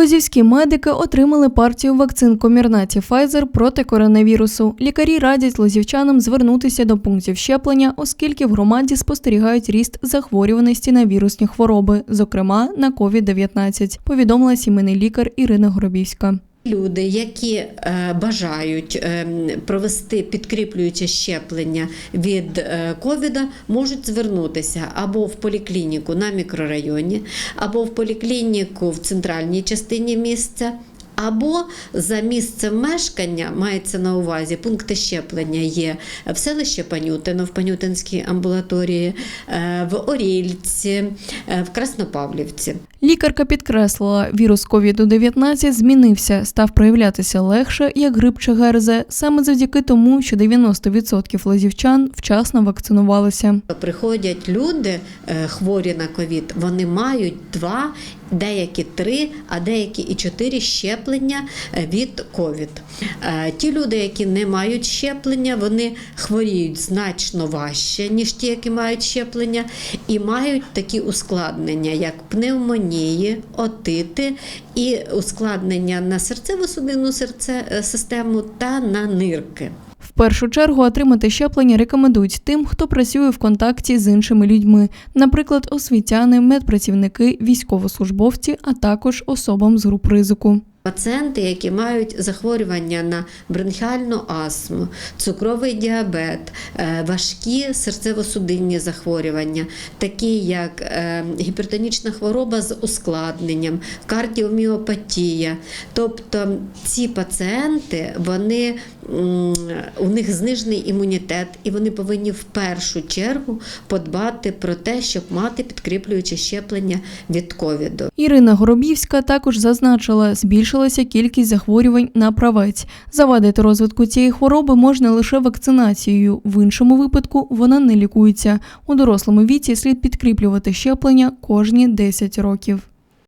Лозівські медики отримали партію вакцин Комірнаті Pfizer проти коронавірусу. Лікарі радять лозівчанам звернутися до пунктів щеплення, оскільки в громаді спостерігають ріст захворюваності на вірусні хвороби, зокрема на COVID-19, повідомила сімейний лікар Ірина Горобівська. Люди, які е, бажають е, провести підкріплююче щеплення від е, ковіда, можуть звернутися або в поліклініку на мікрорайоні, або в поліклініку в центральній частині місця. Або за місцем мешкання мається на увазі пункти щеплення є в селищі Панютино, в Панютинській амбулаторії, е, в Орільці, е, в Краснопавлівці. Лікарка підкреслила, вірус COVID-19 змінився, став проявлятися легше, як грип чи ГРЗ, саме завдяки тому, що 90% лозівчан вчасно вакцинувалися. Приходять люди е, хворі на ковід, вони мають два, деякі три, а деякі і чотири щеплення е, від ковід. Е, Ті люди, які не мають щеплення, вони хворіють значно важче, ніж ті, які мають щеплення, і мають такі ускладнення, як пневмонії, отити і ускладнення на серцево-судинну серце, е, систему та на нирки. В першу чергу отримати щеплення рекомендують тим, хто працює в контакті з іншими людьми, наприклад, освітяни, медпрацівники, військовослужбовці, а також особам з груп ризику. Пацієнти, які мають захворювання на бронхіальну астму, цукровий діабет, е, важкі серцево-судинні захворювання, такі як е, гіпертонічна хвороба з ускладненням, кардіоміопатія. Тобто ці пацієнти, вони, у них знижений імунітет, і вони повинні в першу чергу подбати про те, щоб мати підкріплююче щеплення від ковіду. Ірина Горобівська також зазначила, збільшилася кількість захворювань на правець. Завадити розвитку цієї хвороби можна лише вакцинацією. В іншому випадку вона не лікується. У дорослому віці слід підкріплювати щеплення кожні 10 років.